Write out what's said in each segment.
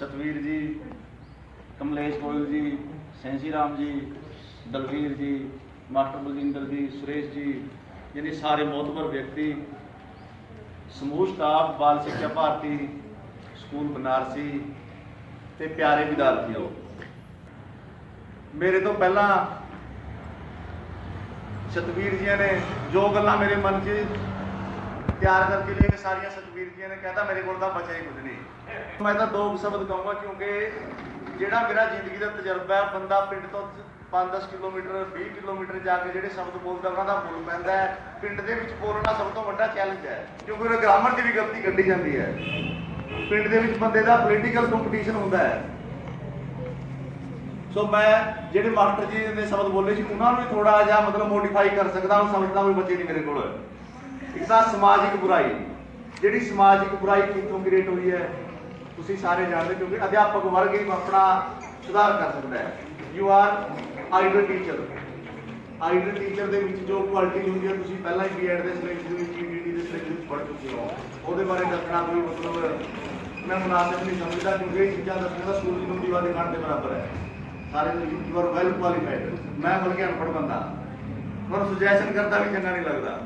ਸਤਵੀਰ ਜੀ, ਕਮਲੇਸ਼ ਗੋਇਲ ਜੀ, ਸੈਂਸੀ ਰਾਮ ਜੀ, ਦਲਵੀਰ ਜੀ, ਮਾਸਟਰ ਬਲਜਿੰਦਰ ਜੀ, ਸੁਰੇਸ਼ ਜੀ, ਯਾਨੀ ਸਾਰੇ ਮੋਤਬਰ ਵਿਅਕਤੀ, ਸਮੂਹ ਸਟਾਫ ਬਾਲ ਸਿੱਖਿਆ ਭਾਰਤੀ, ਸਕੂਲ ਬਨਾਰਸੀ ਤੇ ਪਿਆਰੇ ਵਿਦਿਆਰਥੀਓ। ਮੇਰੇ ਤੋਂ ਪਹਿਲਾਂ ਸਤਵੀਰ ਜੀ ਨੇ ਜੋ ਗੱਲਾਂ ਮੇਰੇ ਮਨ 'ਚ ਤਿਆਰ ਕਰਕੇ ਲਈ ਸਾਰੀਆਂ ਸਤਵੀਰ ਜੀ ਨੇ ਕਹਿੰਦਾ ਮੇਰੇ ਕੋਲ ਤਾਂ ਬਚਿਆ ਹੀ ਕੁਝ ਨਹੀਂ। ਮੈਂ ਤਾਂ ਦੋ ਸ਼ਬਦ ਕਹੂੰਗਾ ਕਿਉਂਕਿ ਜਿਹੜਾ ਮੇਰਾ ਜ਼ਿੰਦਗੀ ਦਾ ਤਜਰਬਾ ਹੈ, ਬੰਦਾ ਪਿੰਡ ਤੋਂ 5-10 ਕਿਲੋਮੀਟਰ 20 ਕਿਲੋਮੀਟਰ ਜਾ ਕੇ ਜਿਹੜੇ ਸ਼ਬਦ ਬੋਲਦਾ, ਉਹਨਾਂ ਦਾ ਮੁੱਲ ਪੈਂਦਾ ਹੈ। ਪਿੰਡ ਦੇ ਵਿੱਚ ਬੋਲਣਾ ਸਭ ਤੋਂ ਵੱਡਾ ਚੈਲੰਜ ਹੈ, ਕਿਉਂਕਿ ਉਹ ਗ੍ਰਾਮਰ ਦੀ ਵੀ ਗਲਤੀ ਕੱਢੀ ਜਾਂਦੀ ਹੈ। ਪਿੰਡ ਦੇ ਵਿੱਚ ਬੰਦੇ ਦਾ ਪੋਲੀਟੀਕਲ ਕੰਪੀਟੀਸ਼ਨ ਹੁੰਦਾ ਹੈ। ਸੋ ਮੈਂ ਜਿਹੜੇ ਮਾਸਟਰ ਜੀ ਨੇ ਸ਼ਬਦ ਬੋਲੇ ਸੀ, ਉਹਨਾਂ ਨੂੰ ਵੀ ਥੋੜਾ ਜਿਹਾ ਮਤਲਬ ਮੋਡੀਫਾਈ ਕਰ ਸਕਦਾ ਹਾਂ ਸਮਝਦਾ ਵੀ ਬੱਚੇ ਨਹੀਂ ਮੇਰੇ ਕੋਲ। ਇੱਕ ਤਾਂ ਸਮਾਜਿਕ ਬੁਰਾਈ, ਜਿਹੜੀ ਸਮਾਜਿਕ ਬੁਰਾਈ ਕਿੱਥੋਂ ਕ੍ਰੀਏਟ ਹੋਈ ਹੈ, ਤੁਸੀਂ ਸਾਰੇ ਜਾਣਦੇ ਕਿਉਂਕਿ ਅਧਿਆਪਕ ਵਰਗ ਹੀ ਆਪਣਾ ਸੁਧਾਰ ਕਰ ਸਕਦਾ ਹੈ। You are ideal teacher ideal teacher ਦੇ ਵਿੱਚ ਜੋ ਕੁਆਲਿਟੀ ਹੁੰਦੀ ਹੈ, ਤੁਸੀਂ ਪਹਿਲਾਂ ਹੀ ਬੀਐਡ ਦੇ ਸਿਲੇਬਸ ਦੇ ਵਿੱਚ ਬੀਡੀ ਦੇ ਸਿਲੇਬਸ ਵਿੱਚ ਪੜ੍ਹ ਚੁੱਕੇ ਹੋ। ਉਹਦੇ ਬਾਰੇ ਦੱਸਣਾ ਕੋਈ ਮਤਲਬ ਮੈਂ ਮੁਨਾਸਿਬ ਨਹੀਂ ਸਮਝਦਾ ਕਿਉਂਕਿ ਇਹ ਚੀਜ਼ਾਂ ਦੱਸਣਾ ਤਾਂ ਸਕੂਲ ਨੂੰ ਦੀਵਾ ਦੇ ਖਾਣ ਦੇ ਬਰਾਬਰ ਹੈ। ਸਾਰੇ ਯੂ ਆਰ ਵੈਲ ਕੁਆਲੀਫਾਈਡ ਮੈਂ ਬਲਕਿ ਅਨਪੜ੍ਹ ਬੰਦਾ। ਪਰ ਸੁਜੈਸ਼ਨ ਕਰਦਾ ਵੀ ਚੰਗਾ ਨਹੀਂ ਲੱਗਦਾ।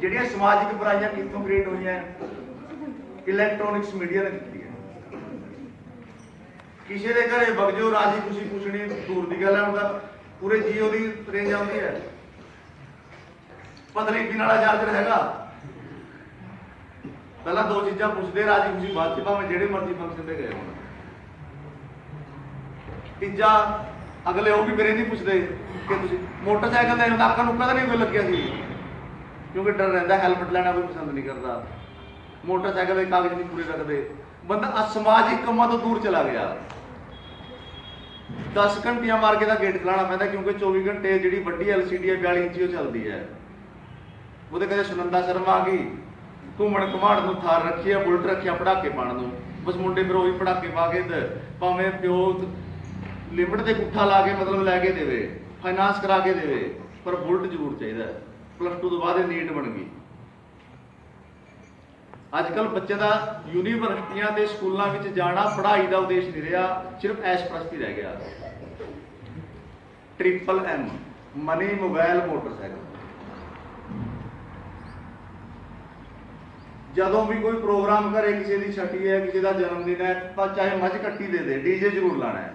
ਜਿਹੜੀਆਂ ਸਮਾਜਿਕ ਬੁਰਾਈਆਂ ਕਿੱਥੋਂ ਕ੍ਰੀਏਟ ਹੋਈਆਂ ਇਲੈਕਟ੍ਰੋਨਿਕਸ ਮੀਡੀਆ ਨੇ ਕੀਤੀ ਹੈ। ਕਿਸੇ ਦੇ ਘਰੇ ਬਗਜੋ ਰਾਜੀ ਖੁਸ਼ੀ ਪੁੱਛਣੀ, ਦੂਰ ਦੀ ਗੱਲ ਹੈ ਉਹਦਾ ਪੂਰੇ ਜੀਓ ਦੀ ਰੇਂਜ ਆਉਂਦੀ ਹੈ। ਪਤਾ ਨਹੀਂ ਵਾਲਾ ਚਾਰਜਰ ਹੈਗਾ, ਪਹਿਲਾਂ ਦੋ ਚੀਜ਼ਾਂ ਪੁੱਛਦੇ, ਰਾਜੀ ਖੁਸ਼ੀ ਬਾਅਦ ਚ ਭਾਵੇਂ ਜਿਹੜੇ ਮਰਜ਼ੀ ਫੰਕਸ਼ਨ ਤੇ ਗਏ ਹੋਣ। ਤੀਜਾ, ਅਗਲੇ ਉਹ ਵੀ ਮੇਰੇ ਨਹੀਂ ਪੁੱਛਦੇ ਕਿ ਤੁਸੀਂ ਮੋਟਰਸਾਈਕਲ ਦੇ ਨਾਕਾ ਨੁੱਕਾ ਤਾਂ ਨਹੀਂ ਕੋਈ ਲੱਗਿਆ ਸੀ? ਕਿਉਂਕਿ ਡਰ ਰਹਿੰਦਾ ਹੈਲਮਟ ਲੈਣਾ ਕੋਈ ਪਸੰਦ ਨਹੀਂ ਕਰਦਾ। ਮੋਟਰਸਾਈਕਲ ਦੇ ਕਾਗਜ਼ ਨਹੀਂ ਪੂਰੇ ਰੱਖਦੇ ਬੰਦਾ ਅਸਮਾਜਿਕ ਕੰਮਾਂ ਤੋਂ ਦੂਰ ਚਲਾ ਗਿਆ। 10 ਘੰਟੀਆਂ ਮਾਰ ਕੇ ਦਾ ਗੇਟ ਖਲਾਣਾ ਪੈਂਦਾ, ਕਿਉਂਕਿ 24 ਘੰਟੇ ਜਿਹੜੀ ਵੱਡੀ LCD ਹੈ 42 ਇੰਚੀ ਉਹ ਚੱਲਦੀ ਹੈ। ਉਹਦੇ ਕਦੇ ਸੁਨੰਦਾ ਸ਼ਰਮਾ ਆ ਗਈ। ਘੁੰਮਣ ਘਮਾੜ ਨੂੰ ਥਾਰ ਰੱਖੀ ਹੈ ਬੁਲਟ ਰੱਖਿਆ ਪੜਾਕੇ ਪਾਣ ਨੂੰ। ਬਸ ਮੁੰਡੇ ਫਿਰ ਉਹੀ ਪੜਾਕੇ ਪਾ ਕੇ ਤੇ ਭਾਵੇਂ ਪਿਓ ਲਿਮਟ ਤੇ ਗੁੱਠਾ ਲਾ ਕੇ ਮਤਲਬ ਲੈ ਕੇ ਦੇਵੇ ਫਾਈਨਾਂਸ ਕਰਾ ਕੇ ਦੇਵੇ, ਪਰ ਬੁਲਟ ਜ਼ਰੂਰ ਚਾਹੀਦਾ। ਪਲੱਸ 2 ਤੋਂ ਬਾਅਦ ਇਹ ਨੀਟ ਬਣ ਗਈ। ਅੱਜ ਕੱਲ ਬੱਚੇ ਦਾ ਯੂਨੀਵਰਸਿਟੀਆਂ ਤੇ ਸਕੂਲਾਂ ਵਿੱਚ ਜਾਣਾ ਪੜ੍ਹਾਈ ਦਾ ਉਦੇਸ਼ ਨਹੀਂ ਰਿਹਾ, ਸਿਰਫ ਐਸ਼ ਪ੍ਰਸਤੀ ਰਹਿ ਗਿਆ। Triple M money mobile motorcycle ਜਦੋਂ ਵੀ ਕੋਈ ਪ੍ਰੋਗਰਾਮ ਕਰੇ, ਕਿਸੇ ਦੀ ਛਟੀ ਹੈ, ਕਿਸੇ ਦਾ ਜਨਮ ਦਿਨ ਹੈ, ਤਾਂ ਚਾਹੇ ਮੱਝ ਕੱਟੀ ਦੇ ਦੇ ਡੀਜੇ ਜ਼ਰੂਰ ਲਾਣਾ ਹੈ।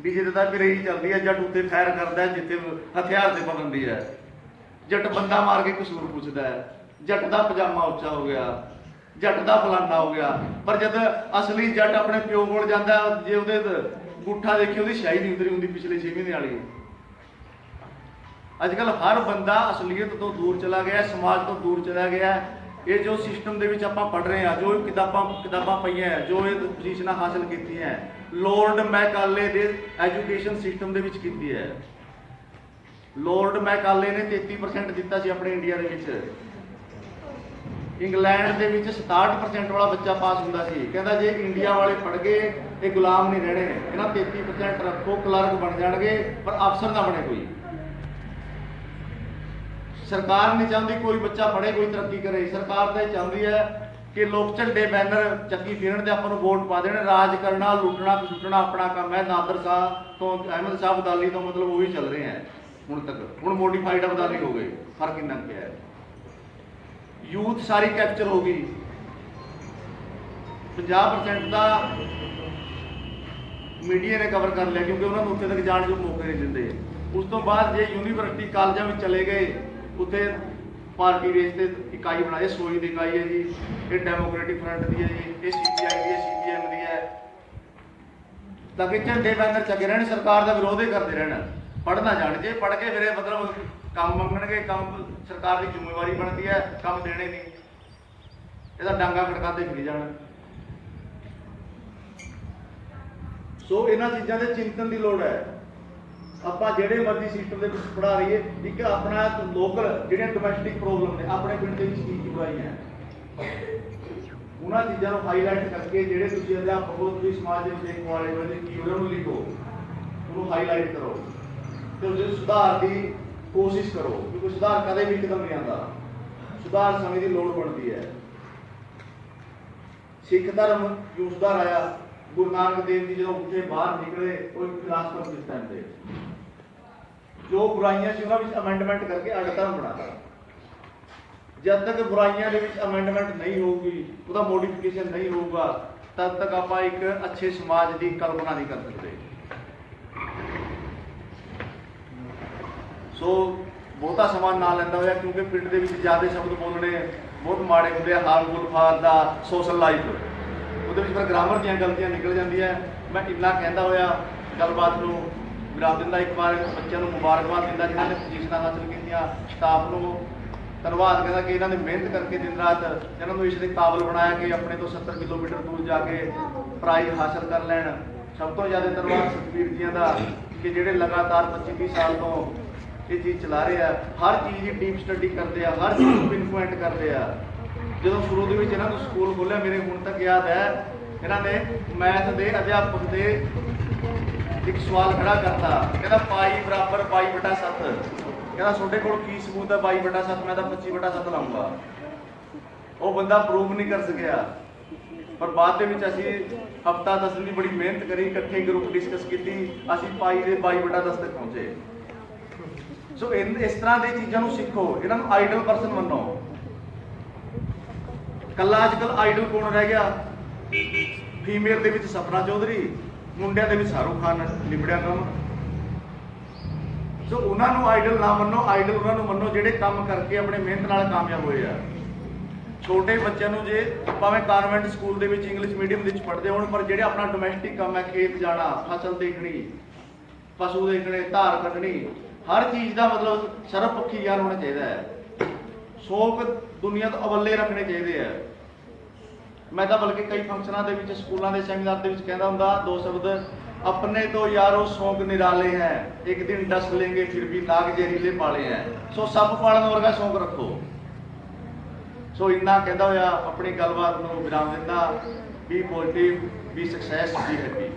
ਡੀਜੇ ਤੇ ਤਾਂ ਫਿਰ ਇਹੀ ਚੱਲਦੀ ਹੈ, ਜੱਟ ਉੱਤੇ ਫਾਇਰ ਕਰਦਾ ਜਿੱਥੇ ਹਥਿਆਰ ਤੇ ਪਾਬੰਦੀ ਹੈ। ਜੱਟ ਬੰਦਾ ਮਾਰ ਕੇ ਕਸੂਰ ਪੁੱਛਦਾ ਹੈ। ਜੱਟ ਦਾ ਪਜਾਮਾ ਉੱਚਾ ਹੋ ਗਿਆ ਜੱਟ ਦਾ ਫਲਾਨਾ ਹੋ ਗਿਆ। ਪਰ ਜਦ ਅਸਲੀ ਜੱਟ ਆਪਣੇ ਪਿਓ ਕੋਲ ਜਾਂਦਾ ਜੇ ਉਹਦੇ ਤੇ ਗੁੱਠਾ ਦੇਖੀ ਉਹਦੀ ਸ਼ਾਹੀ ਨਹੀਂ ਉਤਰੀ ਹੁੰਦੀ ਪਿਛਲੇ 6 ਮਹੀਨੇ ਵਾਲੀ। ਅੱਜ ਕੱਲ ਹਰ ਬੰਦਾ ਅਸਲੀਅਤ ਤੋਂ ਦੂਰ ਚਲਾ ਗਿਆ ਸਮਾਜ ਤੋਂ ਦੂਰ ਚਲਾ ਗਿਆ। ਇਹ ਜੋ ਸਿਸਟਮ ਦੇ ਵਿੱਚ ਆਪਾਂ ਪੜ ਰਹੇ ਹਾਂ ਜੋ ਕਿਤਾਬਾਂ ਕਿਤਾਬਾਂ ਪਈਆਂ ਹੈ, ਜੋ ਇਹ ਪੋਜੀਸ਼ਨਾਂ ਹਾਸਲ ਕੀਤੀਆਂ ਹੈ, ਲੋਰਡ ਮੈਕਾਲੇ ਦੇ ਐਜੂਕੇਸ਼ਨ ਸਿਸਟਮ ਦੇ ਵਿੱਚ ਕੀਤੀ ਹੈ। ਲੋਰਡ ਮੈਕਾਲੇ ਨੇ 33% ਦਿੱਤਾ ਸੀ ਆਪਣੇ ਇੰਡੀਆ ਦੇ ਵਿੱਚ। ਇੰਗਲੈਂਡ ਦੇ ਵਿੱਚ 67% ਵਾਲਾ ਬੱਚਾ ਪਾਸ ਹੁੰਦਾ ਸੀ। ਕਹਿੰਦਾ ਜੇ ਇੰਡੀਆ ਵਾਲੇ ਪੜ ਗਏ ਇਹ ਗੁਲਾਮ ਨਹੀਂ ਰਹਿਣੇ। ਇਹਨਾਂ 33% ਰੱਖੋ ਕਲਰਕ ਬਣ ਜਾਣਗੇ, ਪਰ ਅਫਸਰ ਨਾ ਬਣੇ ਕੋਈ। ਸਰਕਾਰ ਨਹੀਂ ਚਾਹੁੰਦੀ ਕੋਈ ਬੱਚਾ ਪੜੇ ਕੋਈ ਤਰੱਕੀ ਕਰੇ। ਸਰਕਾਰ ਤਾਂ ਇਹ ਚਾਹੁੰਦੀ ਹੈ ਕਿ ਲੋਕ ਝੰਡੇ ਬੈਨਰ ਚੱਕੀ ਫਿਰਨ ਤੇ ਆਪਾਂ ਨੂੰ ਵੋਟ ਪਾ ਦੇਣ। ਰਾਜ ਕਰਨਾ, ਲੁੱਟਣਾ ਖਸੁੱਟਣਾ ਆਪਣਾ ਕੰਮ ਹੈ। ਨਾਦਰ ਸਾਹਿਬ ਤੋਂ, ਅਹਿਮਦ ਸਾਹਿਬ ਅਬਦਾਲੀ ਤੋਂ ਮਤਲਬ ਉਹੀ ਚੱਲ ਰਹੇ ਹੈ। ਹੁਣ ਤੱਕ। ਹੁਣ ਮੋਡੀਫਾਈਡ ਅਬਦਾਲੀ ਹੋ ਗਏ। ਫ਼ਰਕ ਇੰਨਾ ਪਿਆ ਹੈ। ਯੂਥ ਸਾਰੀ ਕੈਪਚਰ ਹੋ ਗਈ। 50% ਦਾ ਮੀਡੀਆ ਨੇ ਕਵਰ ਕਰ ਲਿਆ, ਕਿਉਂਕਿ ਉਹਨਾਂ ਨੂੰ ਉੱਥੇ ਤੱਕ ਜਾਣ ਜੋ ਮੌਕੇ ਨਹੀਂ ਦਿੰਦੇ। ਉਸ ਤੋਂ ਬਾਅਦ ਜੇ ਯੂਨੀਵਰਸਿਟੀ ਕਾਲਜਾਂ ਵਿੱਚ ਚਲੇ ਗਏ, ਉੱਥੇ ਪਾਰਟੀ ਬੇਸ ਤੇ ਇਕਾਈ ਬਣਾਏ ਸੋਈ ਦੀ ਇਕਾਈ ਹੈ ਜੀ, ਇਹ ਡੈਮੋਕ੍ਰੈਟਿਕ ਫਰੰਟ ਦੀ ਹੈ ਜੀ, ਇਹ ਸੀਪੀਆਈ ਦੀ ਹੈ ਸੀਪੀਐਮ ਦੀ ਹੈ। ਤਾਂ ਕਿ ਝੰਡੇ ਬੈਨਰ ਚੱਕੇ ਰਹਿਣ, ਸਰਕਾਰ ਦਾ ਵਿਰੋਧ ਹੀ ਕਰਦੇ ਰਹਿਣਾ। ਪੜ੍ਹਨਾ ਜਾਣ, ਜੇ ਪੜ੍ਹ ਕੇ ਫਿਰ ਇਹ ਮਤਲਬ ਕੰਮ ਮੰਗਣਗੇ, ਕੰਮ ਸਰਕਾਰ ਦੀ ਜ਼ਿੰਮੇਵਾਰੀ ਬਣਦੀ ਹੈ, ਕੰਮ ਦੇਣੇ ਨਹੀਂ। ਇਹਦਾ ਡਾਂਗਾ ਖੜਕਾਉਂਦੇ ਫਿਰੀ ਜਾਣ। ਸੋ ਇਹਨਾਂ ਚੀਜ਼ਾਂ ਦੇ ਚਿੰਤਨ ਦੀ ਲੋੜ ਹੈ। ਆਪਾਂ ਜਿਹੜੇ ਮਰਜ਼ੀ ਸਿਸਟਮ ਦੇ ਵਿੱਚ ਪੜਾ ਰਹੀਏ ਇੱਕ ਆਪਣਾ ਲੋਕਲ ਜਿਹੜੀਆਂ ਡੋਮੈਸਟਿਕ ਪ੍ਰੋਬਲਮ ਨੇ, ਆਪਣੇ ਪਿੰਡ ਦੇ ਵਿੱਚ ਕੀ ਕੀ ਹੈ। ਉਹਨਾਂ ਚੀਜ਼ਾਂ ਨੂੰ ਹਾਈਲਾਈਟ ਕਰਕੇ ਜਿਹੜੇ ਤੁਸੀਂ ਅਧਿਆਪਕ ਹੋ, ਤੁਸੀਂ ਸਮਾਜ ਦੇ ਵਿੱਚ ਦੇਖਣ ਵਾਲੇ ਹੋ ਕੀ ਉਹਨਾਂ ਨੂੰ ਲਿਖੋ। ਉਹਨੂੰ ਹਾਈਲਾਈਟ ਕਰੋ। ਤੇ ਉਹਦੇ ਸੁਧਾਰ ਦੀ ਕੋਸ਼ਿਸ਼ ਕਰੋ, ਕਿਉਂਕਿ ਸੁਧਾਰ ਕਦੇ ਵੀ ਇੱਕਦਮ ਨਹੀਂ ਆਉਂਦਾ। ਸੁਧਾਰ ਸਮੇਂ ਦੀ ਲੋੜ ਬਣਦੀ ਹੈ। ਸਿੱਖ ਧਰਮ ਜੋ ਸੁਧਾਰ ਆਇਆ, ਗੁਰੂ ਨਾਨਕ ਦੇਵ ਜੀ ਜਦੋਂ ਉੱਠੇ ਬਾਹਰ ਨਿਕਲੇ, ਉਹ ਇੱਕ ਫਿਲਾਸਫਰ ਸੀ। ਦੇ ਜੋ ਬੁਰਾਈਆਂ ਸੀ, ਉਹਨਾਂ ਵਿੱਚ ਅਮੈਂਡਮੈਂਟ ਕਰਕੇ ਅੱਡ ਧਰਮ ਬਣਾਤਾ। ਜਦ ਤੱਕ ਬੁਰਾਈਆਂ ਦੇ ਵਿੱਚ ਅਮੈਂਡਮੈਂਟ ਨਹੀਂ ਹੋਊਗੀ, ਉਹਦਾ ਮੋਡੀਫਿਕੇਸ਼ਨ ਨਹੀਂ ਹੋਊਗਾ, ਤਦ ਤੱਕ ਆਪਾਂ ਇੱਕ ਅੱਛੇ ਸਮਾਜ ਦੀ ਕਲਪਨਾ ਨਹੀਂ ਕਰ ਸਕਦੇ। ਸੋ ਬਹੁਤਾ ਸਮਾਂ ਨਾ ਲੈਂਦਾ ਹੋਇਆ, ਕਿਉਂਕਿ ਪਿੰਡ ਦੇ ਵਿੱਚ ਜ਼ਿਆਦਾ ਸ਼ਬਦ ਬੋਲਣੇ ਬਹੁਤ ਮਾੜੇ ਹੁੰਦੇ ਆ harmful for the social life ਉਹਦੇ ਵਿੱਚ ਫਿਰ ਗ੍ਰਾਮਰ ਦੀਆਂ ਗਲਤੀਆਂ ਨਿਕਲ ਜਾਂਦੀਆਂ। ਮੈਂ ਇੰਨਾ ਕਹਿੰਦਾ ਹੋਇਆ, ਗੱਲਬਾਤ ਨੂੰ ਵਿਰਾਮ ਦਿੰਦਾ ਇੱਕ ਵਾਰ, ਬੱਚਿਆਂ ਨੂੰ ਮੁਬਾਰਕਬਾਦ ਦਿੰਦਾ, ਜਿਨ੍ਹਾਂ ਨੇ ਪੋਜੀਸ਼ਨਾਂ ਹਾਸਲ ਕੀਤੀਆਂ ਸਟਾਫ ਨੂੰ ਧੰਨਵਾਦ ਕਹਿੰਦਾ ਕਿ ਇਹਨਾਂ ਨੇ ਮਿਹਨਤ ਕਰਕੇ ਦਿਨ ਰਾਤ ਇਹਨਾਂ ਨੂੰ ਇਸ ਦੇ ਕਾਬਲ ਬਣਾਇਆ ਕਿ ਆਪਣੇ ਤੋਂ 70 ਕਿਲੋਮੀਟਰ ਦੂਰ ਜਾ ਕੇ ਪ੍ਰਾਈਜ਼ ਹਾਸਲ ਕਰ ਲੈਣ। ਸਭ ਤੋਂ ਜ਼ਿਆਦਾ ਧੰਨਵਾਦ ਸਤਵੀਰ ਜੀਆਂ ਦਾ ਕਿ ਜਿਹੜੇ ਲਗਾਤਾਰ 25 30 ਸਾਲ ਤੋਂ ਇਹ ਚੀਜ਼ ਚਲਾ ਰਹੇ ਆ ਹਰ ਚੀਜ਼ ਦੀ ਡੀਪ ਸਟੱਡੀ ਕਰਦੇ ਆ, ਹਰ ਚੀਜ਼ ਨੂੰ ਪਿਨਪੁਆਇੰਟ ਕਰਦੇ ਆ। ਜਦੋਂ ਸ਼ੁਰੂ ਦੇ ਵਿੱਚ ਇਹਨਾਂ ਨੂੰ ਸਕੂਲ ਖੋਲਿਆ ਮੇਰੇ ਹੁਣ ਤੱਕ ਯਾਦ ਹੈ, ਇਹਨਾਂ ਨੇ ਮੈਥ ਦੇ ਅਧਿਆਪਕ ਦੇ ਇੱਕ ਸਵਾਲ ਖੜਾ ਕਰਤਾ। ਕਹਿੰਦਾ, ਪਾਈ ਬਰਾਬਰ 22/7 ਕਹਿੰਦਾ, ਤੁਹਾਡੇ ਕੋਲ ਕੀ ਸਬੂਤ ਹੈ 22 ਬਟਾ 7 ਮੈਂ ਤਾਂ 25 ਬਟਾ 7 ਲਾਉਂਗਾ। ਉਹ ਬੰਦਾ ਪ੍ਰੂਵ ਨਹੀਂ ਕਰ ਸਕਿਆ। ਪਰ ਬਾਅਦ ਦੇ ਵਿੱਚ ਅਸੀਂ ਹਫਤਾ ਦਸ ਦਿਨ ਦੀ ਬੜੀ ਮਿਹਨਤ ਕਰੀ, ਇਕੱਠੇ ਗਰੁੱਪ ਡਿਸਕਸ ਕੀਤੀ, ਅਸੀਂ ਪਾਈ ਦੇ 22 ਬਟਾ 10 ਤੱਕ ਪਹੁੰਚੇ। ਸੋ ਇਨ- ਇਸ ਤਰ੍ਹਾਂ ਦੀ ਚੀਜ਼ਾਂ ਨੂੰ ਸਿੱਖੋ ਇਹਨਾਂ ਨੂੰ ਆਈਡਲ ਪਰਸਨ ਮੰਨੋ। ਕੱਲਾ ਅੱਜ ਕੱਲ ਆਈਡਲ ਕੌਣ ਰਹਿ ਗਿਆ? ਫੀਮੇਲ ਦੇ ਵਿੱਚ ਸਪਨਾ ਚੌਧਰੀ, ਮੁੰਡਿਆਂ ਦੇ ਵਿੱਚ ਸ਼ਾਹਰੁਖ ਖਾਨ, ਲਿਬੜਿਆ ਕੰਮ ਸੋ ਉਹਨਾਂ ਨੂੰ ਆਈਡਲ ਨਾ ਮੰਨੋ ਆਈਡਲ ਉਹਨਾਂ ਨੂੰ ਮੰਨੋ ਜਿਹੜੇ ਕੰਮ ਕਰਕੇ ਆਪਣੇ ਮਿਹਨਤ ਨਾਲ ਕਾਮਯਾਬ ਹੋਏ ਆ। ਛੋਟੇ ਬੱਚਿਆਂ ਨੂੰ ਜੇ ਭਾਵੇਂ ਕਾਨਵੈਂਟ ਸਕੂਲ ਦੇ ਵਿੱਚ ਇੰਗਲਿਸ਼ ਮੀਡੀਅਮ ਵਿੱਚ ਪੜ੍ਹਦੇ ਹੋਣ, ਪਰ ਜਿਹੜੇ ਆਪਣਾ ਡੋਮੈਸਟਿਕ ਕੰਮ ਹੈ, ਖੇਤ ਜਾਣਾ, ਫਸਲ ਦੇਖਣੀ, ਪਸ਼ੂ ਦੇਖਣੇ, ਧਾਰ ਕੱਢਣੀ ਹਰ ਚੀਜ਼ ਦਾ ਮਤਲਬ ਸਰਵ ਪੱਖੀ ਗਿਆਨ ਹੋਣਾ ਚਾਹੀਦਾ ਹੈ। ਸ਼ੌਕ ਦੁਨੀਆ ਤੋਂ ਅਵੱਲੇ ਰੱਖਣੇ ਚਾਹੀਦੇ ਆ ਮੈਂ ਤਾਂ ਬਲਕਿ ਕਈ ਫੰਕਸ਼ਨਾਂ ਦੇ ਵਿੱਚ, ਸਕੂਲਾਂ ਦੇ, ਸੈਮੀਨਾਰ ਦੇ ਵਿੱਚ ਕਹਿੰਦਾ ਹੁੰਦਾ, ਦੋ ਸ਼ਬਦ, ਆਪਣੇ ਤੋਂ ਯਾਰੋ ਸ਼ੌਕ ਨਿਰਾਲੇ ਹੈ, ਇੱਕ ਦਿਨ ਡਸ ਲੈਂਗੇ ਫਿਰ ਵੀ ਨਾਗ ਜ਼ਹਿਰੀਲੇ ਪਾਲੇ ਹੈ। ਸੋ ਸੱਪ ਪਾਲਣ ਵਰਗਾ ਸ਼ੌਕ ਰੱਖੋ। ਸੋ ਇੰਨਾ ਕਹਿੰਦਾ ਹੋਇਆ, ਆਪਣੀ ਗੱਲਬਾਤ ਨੂੰ ਵਿਰਾਮ ਦਿੰਦਾ ਵੀ ਪੋਜ਼ਿਟਿਵ ਵੀ ਸਕਸੈਸ ਵੀ ਹੈਪੀ